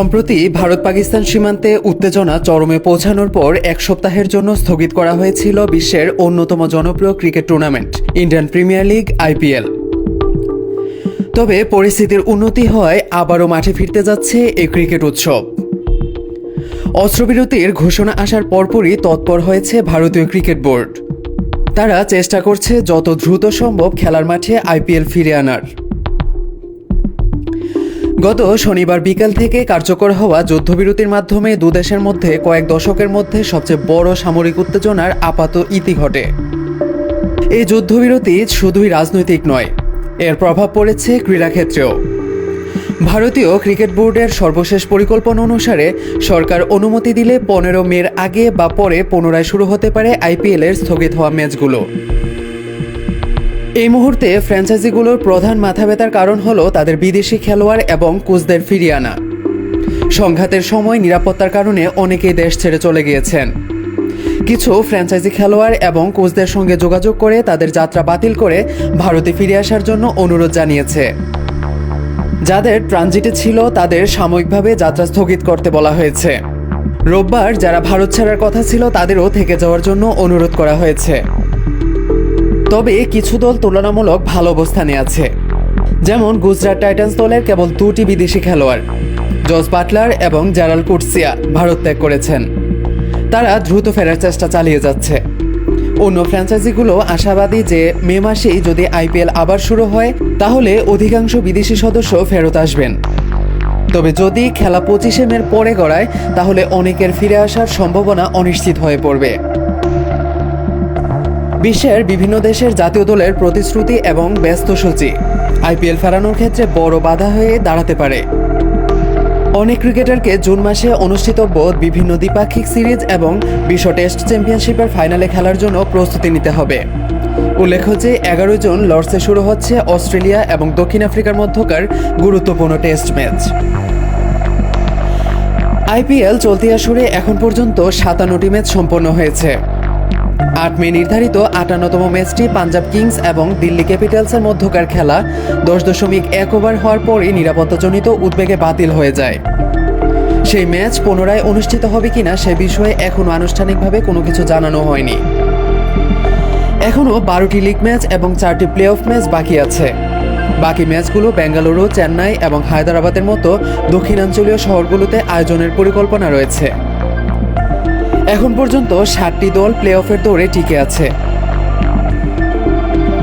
সম্প্রতি ভারত পাকিস্তান সীমান্তে উত্তেজনা চরমে পৌঁছানোর পর এক সপ্তাহের জন্য স্থগিত করা হয়েছিল বিশ্বের অন্যতম জনপ্রিয় cricket tournament, Indian Premier League, IPL. তবে পরিস্থিতির উন্নতি হয় আবারও মাঠে ফিরতে যাচ্ছে এই ক্রিকেট উৎসব। অস্ত্রবিরতির ঘোষণা আসার পরপরই তৎপর হয়েছে ভারতীয় ক্রিকেট বোর্ড। তারা চেষ্টা করছে যত দ্রুত সম্ভব খেলার মাঠে আইপিএল ফিরে আনার। গত শনিবার বিকাল থেকে কার্যকর হওয়া যুদ্ধবিরতির মাধ্যমে দুদেশের মধ্যে কয়েক দশকের মধ্যে সবচেয়ে বড় সামরিক উত্তেজনার আপাত ইতি ঘটে। এই যুদ্ধবিরতি শুধুই রাজনৈতিক নয়, এর প্রভাব পড়েছে ক্রীড়াক্ষেত্রেও। ভারতীয় ক্রিকেট বোর্ডের সর্বশেষ পরিকল্পনা অনুসারে সরকার অনুমতি দিলে পনেরো মের আগে বা পরে পুনরায় শুরু হতে পারে আইপিএলের স্থগিত হওয়া ম্যাচগুলো। এই মুহূর্তে ফ্র্যাঞ্চাইজিগুলোর প্রধান মাথা ব্যথার কারণ হলো তাদের বিদেশি খেলোয়াড় এবং কোচদের ফিরিয়ে আনা। সংঘাতের সময় নিরাপত্তার কারণে অনেকেই দেশ ছেড়ে চলে গিয়েছেন। কিছু ফ্র্যাঞ্চাইজি খেলোয়াড় এবং কোচদের সঙ্গে যোগাযোগ করে তাদের যাত্রা বাতিল করে ভারতে ফিরে আসার জন্য অনুরোধ জানিয়েছে। যাদের ট্রানজিটে ছিল তাদের সাময়িকভাবে যাত্রা স্থগিত করতে বলা হয়েছে। রোববার যারা ভারত ছাড়ার কথা ছিল তাদেরও থেকে যাওয়ার জন্য অনুরোধ করা হয়েছে। তবে কিছু দল তুলনামূলক ভালো অবস্থানে আছে। যেমন গুজরাট টাইটান্স দলের কেবল দুটি বিদেশি খেলোয়াড়। জস বাটলার এবং জারাল কুটসিয়া ভারত ত্যাগ করেছেন। তারা দ্রুত ফেরার চেষ্টা চালিয়ে যাচ্ছে। অন্য ফ্র্যাঞ্চাইজিগুলো আশাবাদী যে মে মাসেই যদি আইপিএল আবার শুরু হয়, তাহলে অধিকাংশ বিদেশি সদস্য ফেরত আসবেন। তবে যদি খেলা পঁচিশে মের পরে গড়ায়, তাহলে অনেকের ফিরে আসার সম্ভাবনা অনিশ্চিত হয়ে পড়বে। বিশ্বের বিভিন্ন দেশের জাতীয় দলের প্রতিশ্রুতি এবং ব্যস্ত সূচি। আইপিএল ফেরানোর ক্ষেত্রে বড় বাধা হয়ে দাঁড়াতে পারে। অনেক ক্রিকেটারকে জুন মাসে অনুষ্ঠিতব্য বিভিন্ন দ্বিপাক্ষিক সিরিজ এবং বিশ্ব টেস্ট চ্যাম্পিয়নশিপের ফাইনালে খেলার জন্য প্রস্তুতি নিতে হবে। উল্লেখ্য যে এগারো জুন লর্ডসে শুরু হচ্ছে অস্ট্রেলিয়া এবং দক্ষিণ আফ্রিকার মধ্যকার গুরুত্বপূর্ণ টেস্ট ম্যাচ। আইপিএল চলতি আসরে এখন পর্যন্ত সাতান্নটি ম্যাচ সম্পন্ন হয়েছে। আট মে নির্ধারিত আটান্নতম ম্যাচটি পাঞ্জাব কিংস এবং দিল্লি ক্যাপিটালসের মধ্যকার খেলা। দশ দশমিক এক ওভার হওয়ার পরই নিরাপত্তাজনিত উদ্বেগে বাতিল হয়ে যায়। সেই ম্যাচ পুনরায় অনুষ্ঠিত হবে কিনা সে বিষয়ে এখনও আনুষ্ঠানিকভাবে কোনো কিছু জানানো হয়নি। এখনও বারোটি লিগ ম্যাচ এবং চারটি প্লে অফ ম্যাচ বাকি আছে। বাকি ম্যাচগুলো বেঙ্গালুরু, চেন্নাই এবং হায়দ্রাবাদের মতো দক্ষিণাঞ্চলীয় শহরগুলোতে আয়োজনের পরিকল্পনা রয়েছে। এখন পর্যন্ত ষাটটি দল প্লে অফের দৌড়ে টিকে আছে।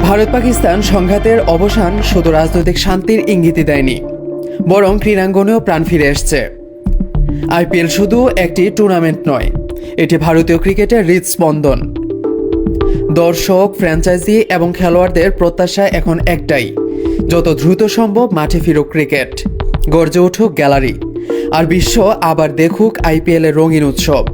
ভারত পাকিস্তান সংঘাতের অবসান শুধু রাজনৈতিক শান্তির ইঙ্গিতই দেয়নি, বরং ক্রীড়াঙ্গনেও প্রাণ ফিরে এসছে। আইপিএল শুধু একটি টুর্নামেন্ট নয়, এটি ভারতীয় ক্রিকেটের হৃদস্পন্দন। দর্শক, ফ্র্যাঞ্চাইজি এবং খেলোয়াড়দের প্রত্যাশা এখন একটাই, যত দ্রুত সম্ভব মাঠে ফিরুক ক্রিকেট। গর্জে উঠুক গ্যালারি, আর বিশ্ব আবার দেখুক আইপিএলের রঙিন উৎসব।